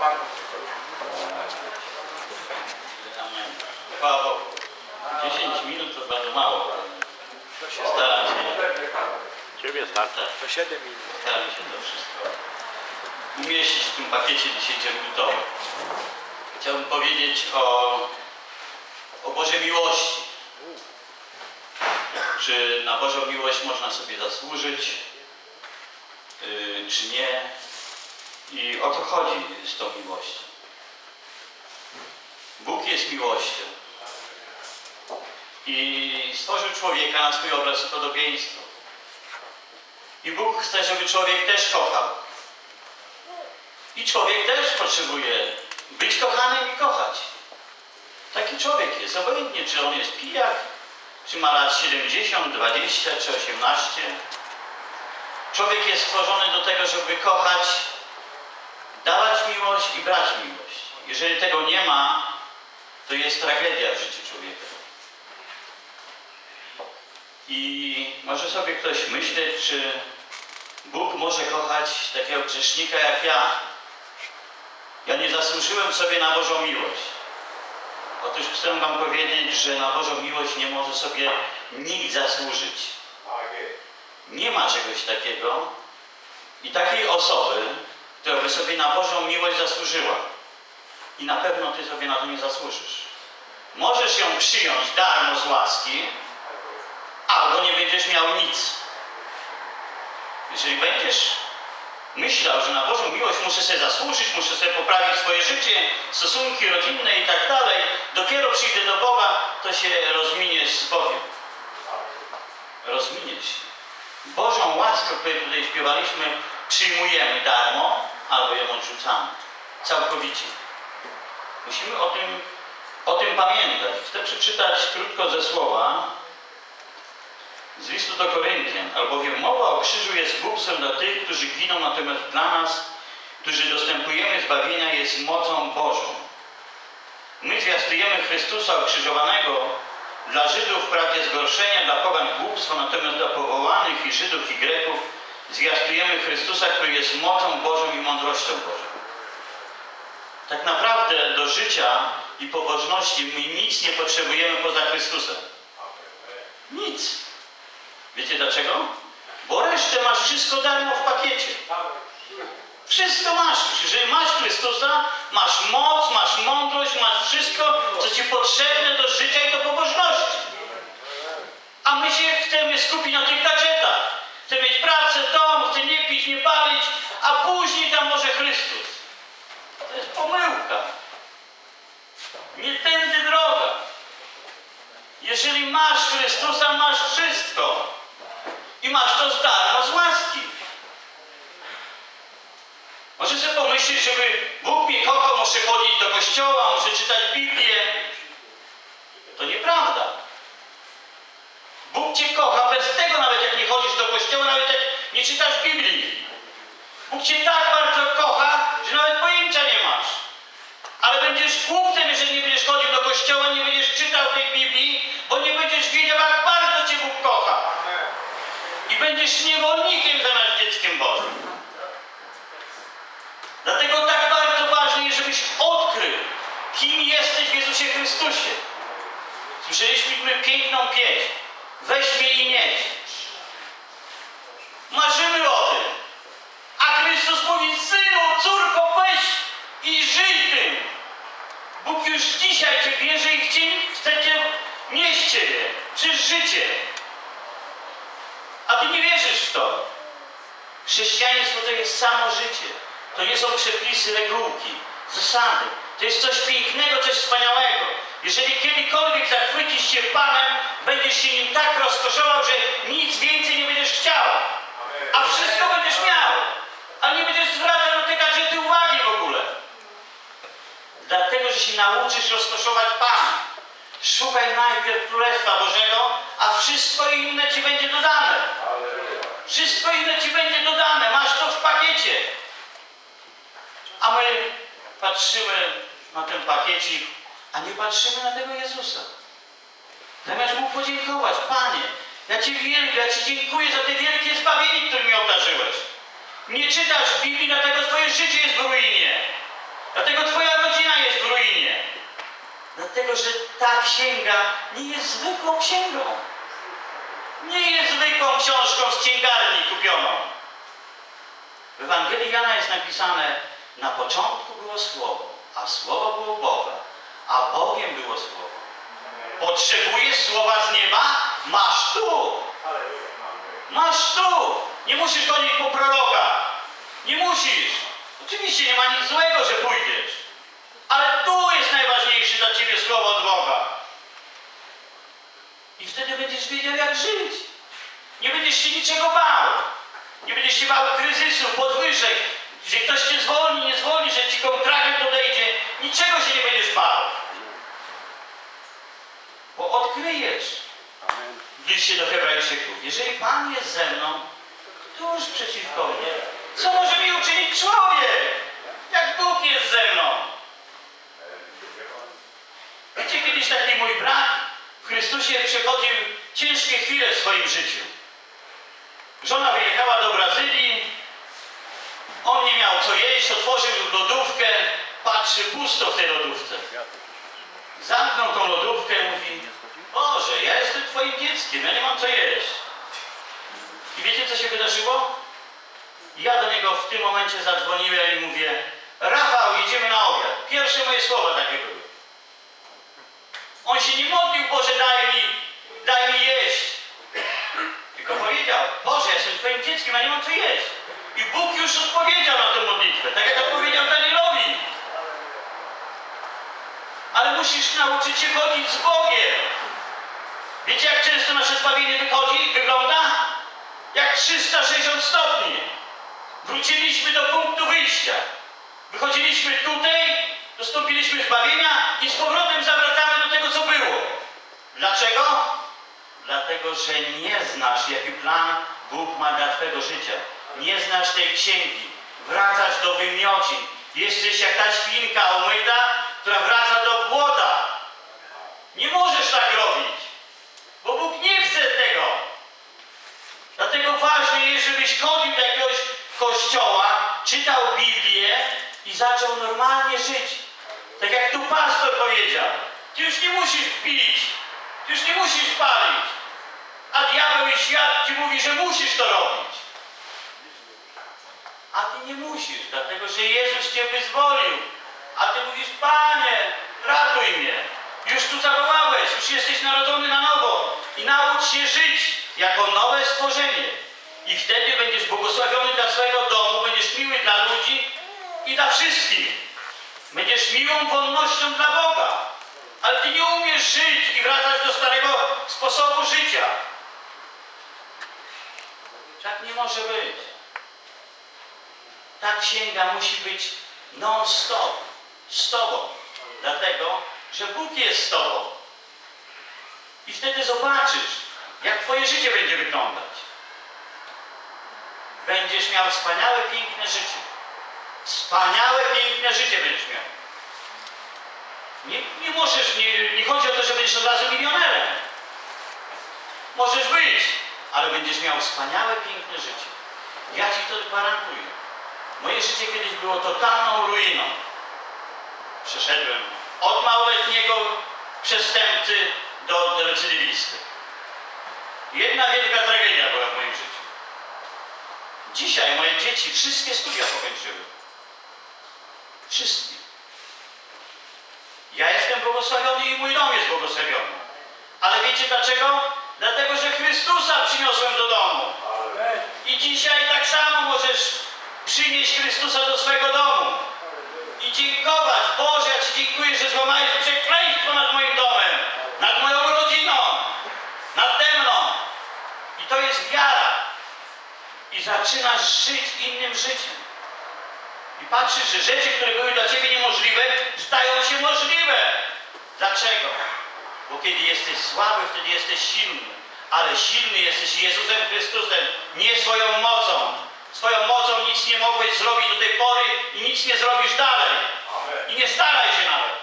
banku. Chwała Bogu. 10 minut to bardzo mało. Staram się, Ciebie starczy. To 7 minut. staram się to wszystko umieścić w tym pakiecie 10-minutowym. Chciałbym powiedzieć o, o Bożej miłości. Czy na Bożą miłość można sobie zasłużyć, yy, czy nie? I o co chodzi z tą miłością? Bóg jest miłością. I stworzył człowieka na swój obraz i podobieństwo. I Bóg chce, żeby człowiek też kochał. I człowiek też potrzebuje być kochanym i kochać. Taki człowiek jest, obojętnie czy on jest pijak, czy ma lat 70, 20 czy 18. Człowiek jest stworzony do tego, żeby kochać, dawać miłość i brać miłość. Jeżeli tego nie ma, to jest tragedia w życiu człowieka. I może sobie ktoś myśleć, czy Bóg może kochać takiego grzesznika jak ja. Ja nie zasłużyłem sobie na Bożą miłość. Otóż chcę Wam powiedzieć, że na Bożą miłość nie może sobie nikt zasłużyć. Nie ma czegoś takiego i takiej osoby, która by sobie na Bożą miłość zasłużyła. I na pewno Ty sobie na to nie zasłużysz. Możesz ją przyjąć darmo z łaski, albo nie będziesz miał nic. Jeżeli będziesz myślał, że na Bożą miłość muszę sobie zasłużyć, muszę sobie poprawić swoje życie, stosunki rodzinne i tak dalej, dopiero przyjdę do Boga, to się rozminiesz z Bogiem. Rozminiesz się. Bożą łaskę, o której tutaj śpiewaliśmy, przyjmujemy darmo albo ją odrzucamy. Całkowicie. Musimy o tym, o tym pamiętać. Chcę przeczytać krótko ze słowa, z listu do Koryntian, albowiem mowa o krzyżu jest głupstwem dla tych, którzy giną, natomiast dla nas, którzy dostępujemy zbawienia, jest mocą Bożą. My zwiastujemy Chrystusa ukrzyżowanego, dla Żydów wprawdzie zgorszenia, dla pogan głupstwo, natomiast dla powołanych i Żydów i Greków zwiastujemy Chrystusa, który jest mocą Bożą i mądrością Bożą. Tak naprawdę do życia i pobożności my nic nie potrzebujemy poza Chrystusem. Nic. Wiecie dlaczego? Bo resztę masz wszystko darmo w pakiecie. Wszystko masz. Jeżeli masz Chrystusa, masz moc, masz mądrość, masz wszystko, co ci potrzebne do życia i do pobożności. A my się chcemy skupić na tych gadżetach. Chcę mieć pracę, dom, chcę nie pić, nie palić, a później tam może Chrystus. To jest pomyłka. Nie tędy droga. Jeżeli masz Chrystusa, masz wszystko. I masz to z darmo z łaski. Może sobie pomyśleć, żeby Bóg mnie kochał, muszę chodzić do kościoła, muszę czytać Biblię. To nieprawda. Bóg Cię kocha bez tego, nawet jak nie chodzisz do kościoła, nawet jak nie czytasz Biblii. Bóg Cię tak bardzo kocha, że nawet pojęcia nie masz. Ale będziesz głupcem, jeżeli nie będziesz chodził do kościoła, nie będziesz czytał tej Biblii, bo nie będziesz wiedział, jak bardzo Cię Bóg kocha. I będziesz niewolnikiem zamiast dzieckiem Bożym. Dlatego tak bardzo ważne jest, żebyś odkrył, kim jesteś w Jezusie Chrystusie. Słyszeliśmy piękną pieśń. Weź mnie i nieś. Marzymy o tym. A Chrystus mówi, synu, córko, weź i żyj tym. Bóg już dzisiaj Cię bierze i chce, chce Cię nieść Ciebie przez życie. A Ty nie wierzysz w to. Chrześcijaństwo to jest samo życie. To nie są przepisy, regułki, zasady. To jest coś pięknego, coś wspaniałego. Jeżeli kiedykolwiek zachwycisz się Panem, będziesz się nim tak rozkoszował, że nic więcej nie będziesz chciał. A wszystko będziesz miał. A nie będziesz zwracał do te gadżety uwagi w ogóle. Dlatego, że się nauczysz rozkoszować Pana. Szukaj najpierw Królestwa Bożego, a wszystko inne Ci będzie dodane. Wszystko inne Ci będzie dodane. Masz to w pakiecie. A my patrzymy na ten pakiecik, a nie patrzymy na tego Jezusa. Zamiast Mu podziękować, Panie, ja Ci wielbię, ja Ci dziękuję za te wielkie zbawienie, którym mnie obdarzyłeś. Nie czytasz Biblii, dlatego Twoje życie jest w ruinie. Dlatego twoja rodzina jest w ruinie. Dlatego, że ta księga nie jest zwykłą księgą. Nie jest zwykłą książką z księgarni kupioną. W Ewangelii Jana jest napisane, na początku było Słowo, a Słowo było Boga, a Bogiem było Słowo. Potrzebujesz Słowa z nieba? Masz tu! Masz tu! Nie musisz chodzić po prorokach. Nie musisz. Oczywiście nie ma nic złego, że pójdziesz. Ale tu jest najważniejsze dla Ciebie Słowo od Boga. I wtedy będziesz wiedział, jak żyć. Nie będziesz się niczego bał. Nie będziesz się bał kryzysu, podwyżek, że ktoś Cię zwolni, nie zwolni, że Ci kontrakt odejdzie. Niczego się nie będziesz bał. Bo odkryjesz w liście do Hebrajczyków. Jeżeli Pan jest ze mną, któż przeciwko mnie? Co może mi uczynić człowiek? Jak Bóg jest ze mną? Wiecie, kiedyś taki mój brat w Chrystusie przechodził ciężkie chwile w swoim życiu. Żona wyjechała do Brazylii, on nie miał co jeść, otworzył lodówkę, patrzy pusto w tej lodówce. Zamknął tą lodówkę mówi, Boże, ja jestem Twoim dzieckiem, ja nie mam co jeść. I wiecie, co się wydarzyło? Ja do niego w tym momencie zadzwoniłem i mówię, Rafał, jedziemy na obiad. Pierwsze moje słowa takie były. On się nie modlił, Boże, daj mi, daj mi jeść. Tylko powiedział, Boże, ja jestem Twoim dzieckiem, ja nie mam co jeść. I Bóg już odpowiedział na tę modlitwę, tak jak odpowiedział Danielowi. Ale musisz nauczyć się chodzić z Bogiem. Wiecie, jak często nasze zbawienie wychodzi, wygląda? Jak 360 stopni. Wróciliśmy do punktu wyjścia. Wychodziliśmy tutaj, dostąpiliśmy zbawienia i z powrotem zawracamy tego, co było. Dlaczego? Dlatego, że nie znasz, jaki plan Bóg ma dla Twojego życia. Nie znasz tej księgi. Wracasz do wymiocin. Jesteś jak ta świnka omyta, która wraca do błota. Nie możesz tak robić, bo Bóg nie chce tego. Dlatego ważne jest, żebyś chodził do jakiegoś kościoła, czytał Biblię i zaczął normalnie żyć. Tak jak tu pastor powiedział. Ty już nie musisz pić, ty już nie musisz palić. A diabeł i świat ci mówi, że musisz to robić. A ty nie musisz, dlatego że Jezus cię wyzwolił. A ty mówisz, Panie, ratuj mnie. Już tu zawołałeś, już jesteś narodzony na nowo. I naucz się żyć jako nowe stworzenie. I wtedy będziesz błogosławiony dla swojego domu, będziesz miły dla ludzi i dla wszystkich. Będziesz miłą wolnością dla Boga. Ale ty nie umiesz żyć i wracasz do starego sposobu życia. Tak nie może być. Ta księga musi być non-stop z Tobą. Dlatego, że Bóg jest z Tobą. I wtedy zobaczysz, jak Twoje życie będzie wyglądać. Będziesz miał wspaniałe, piękne życie. Wspaniałe, piękne życie będziesz miał. Nie, nie możesz, nie, nie chodzi o to, że będziesz od razu milionerem. Możesz być, ale będziesz miał wspaniałe, piękne życie. Ja Ci to gwarantuję. Moje życie kiedyś było totalną ruiną. Przeszedłem od małoletniego przestępcy do, do recydywisty. Jedna wielka tragedia była w moim życiu. Dzisiaj moje dzieci wszystkie studia pokończyły. Wszystkie. Błogosławiony i mój dom jest błogosławiony. Ale wiecie dlaczego? Dlatego, że Chrystusa przyniosłem do domu. I dzisiaj tak samo możesz przynieść Chrystusa do swego domu. I dziękować. Boże, ja Ci dziękuję, że złamałeś przekleństwo nad moim domem, nad moją rodziną, nade mną. I to jest wiara. I zaczynasz żyć innym życiem. I patrzysz, że rzeczy, które były dla Ciebie niemożliwe, stają się możliwe. Dlaczego? Bo kiedy jesteś słaby, wtedy jesteś silny. Ale silny jesteś Jezusem Chrystusem, nie swoją mocą. Swoją mocą nic nie mogłeś zrobić do tej pory i nic nie zrobisz dalej. I nie staraj się nawet.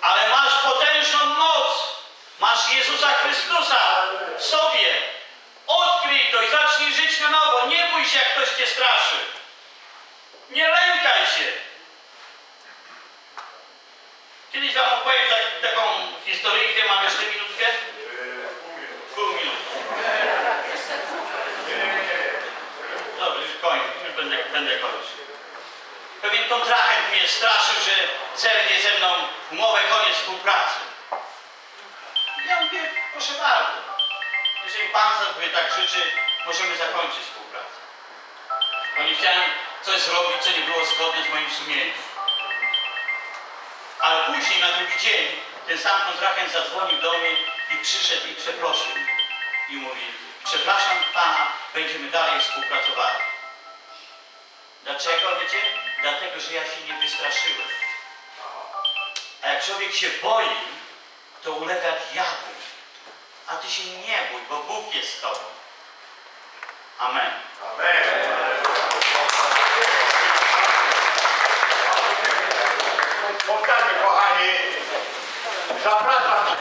Ale masz potężną moc. Masz Jezusa Chrystusa w sobie. Odkryj to i zacznij żyć na nowo. Nie bój się, jak ktoś cię straszy. Nie lękaj się. Kiedyś wam opowiem tak, taką historyjkę, mam jeszcze minutkę? Pół minuty. Dobrze, już koniec, już będę, będę kończył. Pewien kontrahent mnie straszył, że zerwie ze mną umowę, koniec współpracy. Ja mówię, proszę bardzo, jeżeli pan sobie tak życzy, możemy zakończyć współpracę. Bo nie chciałem coś zrobić, co nie było zgodne z moim sumieniem. Ale później, na drugi dzień, ten sam kontrahent zadzwonił do mnie i przyszedł i przeprosił. I mówi, przepraszam pana, będziemy dalej współpracowali. Dlaczego, wiecie? Dlatego, że ja się nie wystraszyłem. A jak człowiek się boi, to ulega diabłu. A ty się nie bój, bo Bóg jest z tobą. Amen. Powtarzamy, kochani, zapraszam